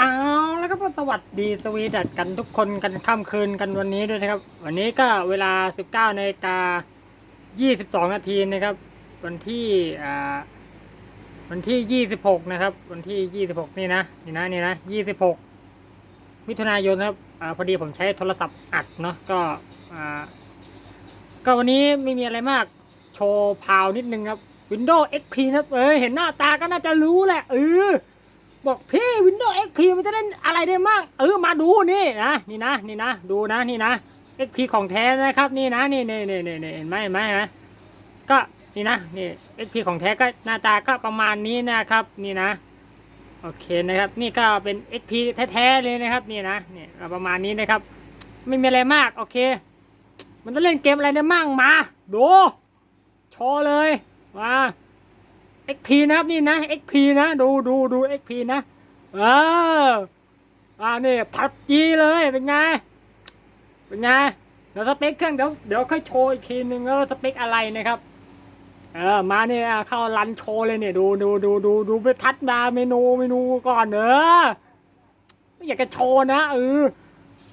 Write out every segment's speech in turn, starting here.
เอาแล้วก็สวัสดีสวีดัดกันทุกคนกันค่ำคืนกันวันนี้ด้วยนะครับ วันนี้ก็เวลา 19นาฬิกา22 นาทีนะครับ วันที่อ่าวันที่ 26 นะครับ วันที่ 26 นี่นะนี่นะนี่นะ 26 มิถุนายนครับอ่าพอดีผมใช้โทรศัพท์อัดเนาะก็อ่าก็วันนี้ไม่มีอะไรมากโชว์พาวนิดนึงครับ Windows XP ครับเออเห็นหน้าตาก็น่าจะรู้แหละเออ บอกพี่ Windows XP มันจะเล่นอะไรได้มั่งเออมาดูนี่นะนี่นะนี่นะดูนะนี่นะ XP ของแท้นะครับนี่นะนี่นี่นี่นี่นี่เห็นไหมเห็นไหมเห็นไหมก็นี่นะนี่ XP ของแท้ก็หน้าตาก็ประมาณนี้นะครับ นี่นะโอเคนะครับนี่ก็เป็น XP แท้ๆเลยนะครับนี่นะนี่ประมาณนี้นะครับ ไม่มีอะไรมากโอเค มันจะเล่นเกมอะไรได้มั่งมาดูโชว์เลยมา XP นะครับนี่นะ XP นะ ดูดูดู XP นะเอออ่านี่พับจีเลยเป็นไง เป็นไงเดี๋ยวสเปคเครื่องเดี๋ยวเดี๋ยวค่อยโชว์อีกทีนึงว่าสเปคอะไรนะครับเออมาเนี่ยเข้ารันโชว์เลยเนี่ยดูดูดูดูดูไปทัดดาเมนูเมนูก่อนเออไม่อยากจะโชว์นะเออ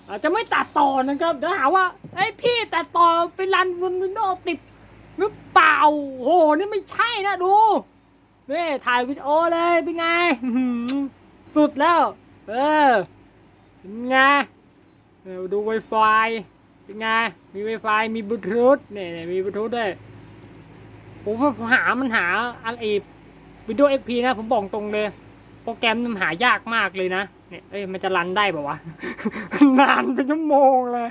อาจจะไม่ตัดต่อนะครับเดี๋ยวหาว่าไอ้พี่ตัดต่อไปรันบนวินโดว์ติดหรือเปล่าโอ้โหนี่ไม่ใช่นะดู นี่ถ่ายวิดีโอเลยเป็นไง สุดแล้ว เออเป็นไงเออดู Wi-Fi เป็นไง มี Wi-Fi มีบลูทูธเนี่นี่มีบลูทูธด้วย ผมหามันหาอะไรวิดีโอ XP นะ ผมบอกตรงเลย โปรแกรมมันหายากมากเลยนะ เนี่ยเอ้ยมันจะรันได้ป่าวะ นานเป็นชั่วโมงเลย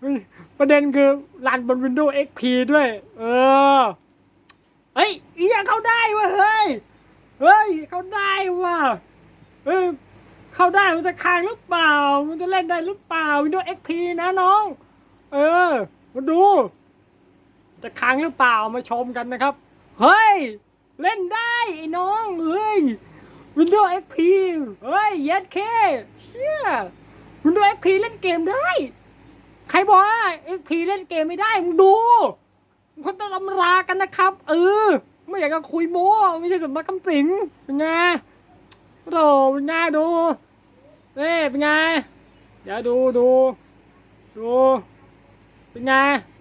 เฮ้ยประเด็นคือรันบน Windows XP ด้วย เออ เฮ้ยอีหยังเข้าได้วะเฮ้ย เฮ้ย เข้าได้วะเฮ้ยเข้าได้มันจะค้างหรือเปล่า มันจะเล่นได้หรือเปล่า Windows XP นะน้อง เออ มาดู จะค้างหรือเปล่ามาชมกันนะครับ เฮ้ย เล่นได้ไอ้น้อง เฮ้ย Windows XP เฮ้ยเย็ดเคเชี่ย Windows XP เล่นเกมได้ ใครบอกว่า XP เล่นเกมไม่ได้ มึงดู คนต้องอำลากันนะครับ เออ ไม่อยากจะคุยโม้ไม่ใช่สมบัติคำสิงเป็นไงโธ่เป็นไงดูนี่เป็นไงเดี๋ยวดูดูดูเป็นไง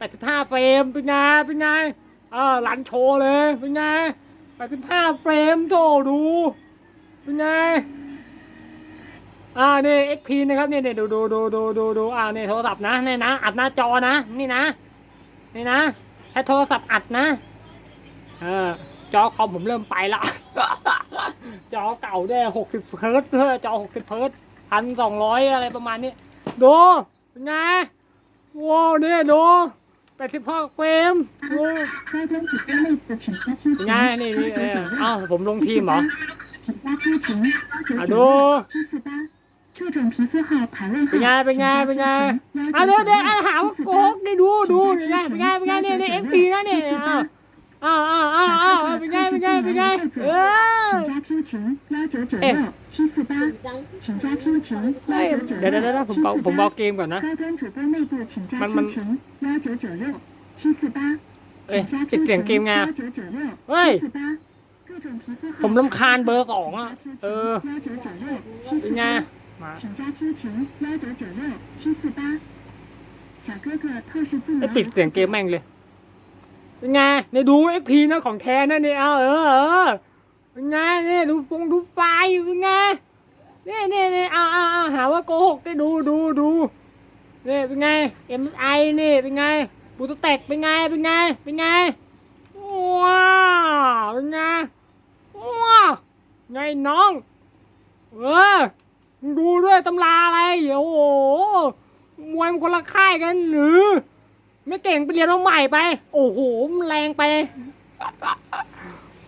85เฟรมเป็นไงเป็นไงเออรันโชว์เลยเป็นไง85เฟรมโธ่ดูเป็นไงอ่านี่ XP นะครับนี่นี่ดูดูดูดูดูดูอ่านี่โทรศัพท์นะนี่นะอัดหน้าจอนะนี่นะนี่นะ ถ้าโทรศัพท์อัดนะ เออ จอคอมผมเริ่มไปละจอเก่าด้วยหกสิบเฮิร์ตจอหกสิบเฮิร์ตพันสองร้อยอะไรประมาณนี้ ดูเป็นไงว้าวเนี่ยดูแปดสิบห้าเฟรมง่ายนี่นี่อ้าวผมลงทีมเหรออะดู 六七四八，各种皮肤号排位 เป็นไง 号 เป็น 请 ไง 加 เป็น Q ไง 群 อ่ะ 幺 เดี๋ยว 九九 เดี๋ยวอ่ะ 六 หา 七 ว่า 四 โก 八 หกนี่ดูดู 请 เป็นไง 加 Q เป็น 群 ไงเป็นไง 幺 เนี่ย 九 เนี่ย 九 XP 六 นะเนี่ย 七四 อ้าว 八。 อ้าวอ้าวอ้าวอ้าวอ้าวเป็นไงเป็นไงเป็นไงเออ 请加 Q 群幺九九六七四八，请加 Q 群幺九九 เดี๋ยวเดี๋ยวเดี๋ยว 六 ผม 七 เบา 四 ผมเบา 八。 เกมก่อนนะ 高端主播内部请加慢 Q 慢群幺九九六七四八，哎请加这 Q 点 群 game 啊幺九九六喂七四八。各种皮肤号 ผมรำคาญเบอร์สองอ่ะ เออ 幺九九六七 เป็น 四 ไง 八， มา 请加 Q 群幺九九六七四八。小哥哥透视自 ไอ้ 媒 ปิดเสียงเกมแม่งเลย เป็นไงเนี่ยดู XP นะของแท้นะเนี่ยเอาเออเออเป็นไงเนี่ยดูฟงดูไฟล์เป็นไงเนี่ยเนี่ยเนี่ยเอาเอาเอาหาว่าโกหกได้ดูดูดูเนี่ยเป็นไง MSI นี่เป็นไงบูตเต็กเป็นไงเป็นไงเป็นไงว้าวเป็นไงว้าวไงน้องเออมึง ดูด้วยตำราอะไรโอ้โหมวยมันคนละค่ายกันหรือ ไม่เก่งไปเรียนมาใหม่ไป โอ้โหมันแรงไป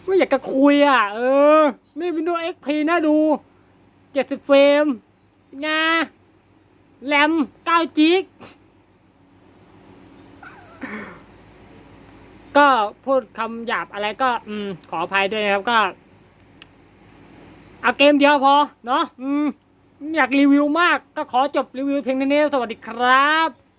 ไม่อยากจะคุยอะ เออ นี่ Windows XP นะดู70เฟรมไงแรม9จิก ก็พูดคำหยาบอะไรก็ อืม ขออภัยด้วยนะครับก็ เอาเกมเดียวพอ เนาะอืม อยากรีวิวมากก็ขอจบรีวิวเพียงเท่านี้สวัสดีครับ